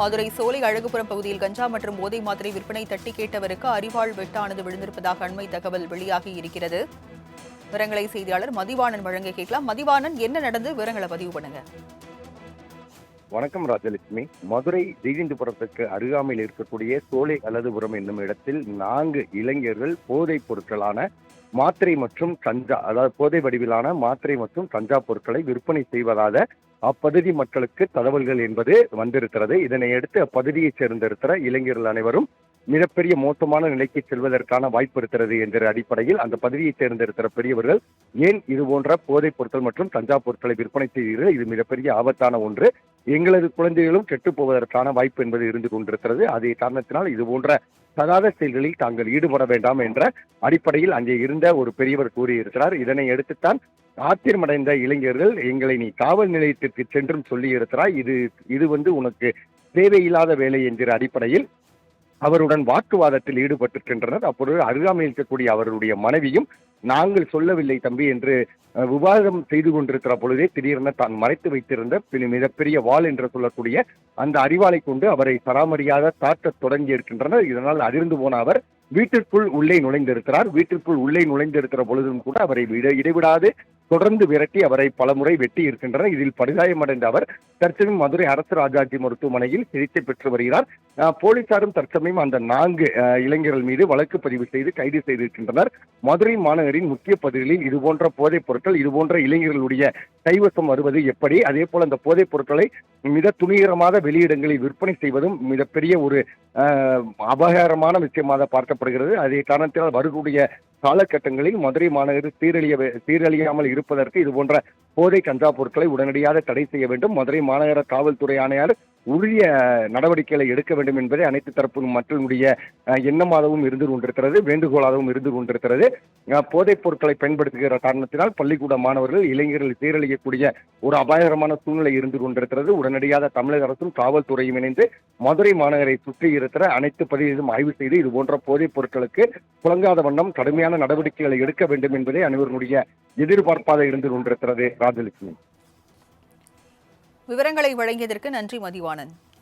மதுரை சோலை அழகுபுரம் பகுதியில் கஞ்சா மற்றும் போதை மாத்திரை விற்பனை தட்டி கேட்டவருக்கு அறிவாள் வெட்டானது விழுந்திருப்பதாக அண்மை தகவல் வெளியாகி இருக்கிறது. விவரங்களை செய்தியாளர் மதிவாணன் வழங்க கேட்கலாம். மதிவாணன் என்ன நடந்து? விவரங்களை பதிவு பண்ணுங்க. வணக்கம் ராஜலட்சுமி. மதுரை ஜெயந்திபுரத்துக்கு அருகாமையில் இருக்கக்கூடிய சோலை அலதுபுரம் என்னும் இடத்தில் நான்கு இளைஞர்கள் போதைப் பொருட்களான மாத்திரை மற்றும் கஞ்சா அதாவது போதை வடிவிலான மாத்திரை மற்றும் கஞ்சா பொருட்களை விற்பனை செய்வதாக அப்பகுதி மக்களுக்கு தகவல்கள் என்பது வந்திருக்கிறது. இதனை அடுத்து அப்பகுதியைச் சேர்ந்திருக்கிற இளைஞர்கள் அனைவரும் மிகப்பெரிய மோசமான நிலைக்கு செல்வதற்கான வாய்ப்பு இருக்கிறது என்ற அடிப்படையில் அந்த பகுதியைச் சேர்ந்திருக்கிற பெரியவர்கள் ஏன் இது போன்ற போதைப் பொருட்கள் மற்றும் கஞ்சா பொருட்களை விற்பனை செய்கிறீர்கள் இது மிகப்பெரிய ஆபத்தான ஒன்று. எங்களது குழந்தைகளும் கெட்டுப் போவதற்கான வாய்ப்பு என்பது இருந்து கொண்டிருக்கிறது. அதே காரணத்தினால் இது போன்ற தகாத செயல்களில் தாங்கள் ஈடுபட வேண்டாம் என்ற அடிப்படையில் அங்கே இருந்த ஒரு பெரியவர் கூறியிருக்கிறார். இதனை எடுத்துத்தான் ஆத்திரமடைந்த இளைஞர்கள் எங்களை நீ காவல் நிலையத்திற்கு சென்றும் சொல்லியிருக்கிறாய். இது இது வந்து உனக்கு தேவையில்லாத வேலை என்கிற அடிப்படையில் அவருடன் வாக்குவாதத்தில் ஈடுபட்டிருக்கின்றனர் அப்பொழுது அருகாமையில் இருக்கக்கூடிய அவருடைய மனைவியும் நாங்கள் சொல்லவில்லை தம்பி என்று விவாதம் செய்து கொண்டிருக்கிற பொழுதே திடீரென தான் மறைத்து வைத்திருந்த மிகப்பெரிய வாள் என்று சொல்லக்கூடிய அந்த அறிவாளை கொண்டு அவரை சராமரியாக தாக்க தொடங்கி இருக்கின்றனர். இதனால் அதிர்ந்து போன அவர் வீட்டிற்குள் உள்ளே நுழைந்திருக்கிறார். வீட்டிற்குள் உள்ளே நுழைந்திருக்கிற பொழுதும் கூட அவரை இடைவிடாது. தொடர்ந்து விரட்டி அவரை பலமுறை வெட்டி இருக்கின்றனர். இதில் படுகாயமடைந்த அவர் தற்சமயம் மதுரை அரசு ராஜாஜி மருத்துவமனையில் சிகிச்சை பெற்று வருகிறார். போலீசாரும் தற்சமயம் அந்த நான்கு இளைஞர்கள் மீது வழக்கு பதிவு செய்து கைது செய்திருக்கின்றனர். மதுரை மாநகரின் முக்கிய பகுதிகளில் இதுபோன்ற போதைப் பொருட்கள் இதுபோன்ற இளைஞர்களுடைய கைவசம் வருவது எப்படி? அதே போல அந்த போதைப் பொருட்களை மிக துணிகரமாக வெளியிடங்களில் விற்பனை செய்வதும் மிகப்பெரிய ஒரு அபகாரமான விஷயமாக பார்க்கப்படுகிறது. அதே காரணத்தினால் வரக்கூடிய காலகட்டங்களில் மதுரை மாநகர் சீரழிய சீரழியாமல் இருப்பதற்கு இது போன்ற போதை கஞ்சா பொருட்களை உடனடியாக தடை செய்ய வேண்டும். மதுரை மாநகர காவல்துறை ஆணையாளர் உரிய நடவடிக்கைகளை எடுக்க வேண்டும் என்பதை அனைத்து தரப்பு மக்களுடைய எண்ணமாகவும் இருந்து கொண்டிருக்கிறது வேண்டுகோளாகவும் இருந்து கொண்டிருக்கிறது போதைப் பொருட்களை பயன்படுத்துகிற காரணத்தினால் பள்ளிக்கூட மாணவர்கள் இளைஞர்கள் சீரழியக்கூடிய ஒரு அபாயகரமான சூழ்நிலை இருந்து கொண்டிருக்கிறது உடனடியாக தமிழக அரசும் காவல்துறையும் இணைந்து மதுரை மாநகரை சுற்றி இருக்கிற அனைத்து பகுதிகளிலும் ஆய்வு செய்து இது போன்ற போதைப் பொருட்களுக்கு புழங்காத வண்ணம் கடுமையான நடவடிக்கைகளை எடுக்க வேண்டும் என்பதே அனைவருடைய எதிர்பார்ப்பாக இருந்து கொண்டிருக்கிறது ராஜலட்சுமி. விவரங்களை வழங்கியதற்கு நன்றி மதிவாணன்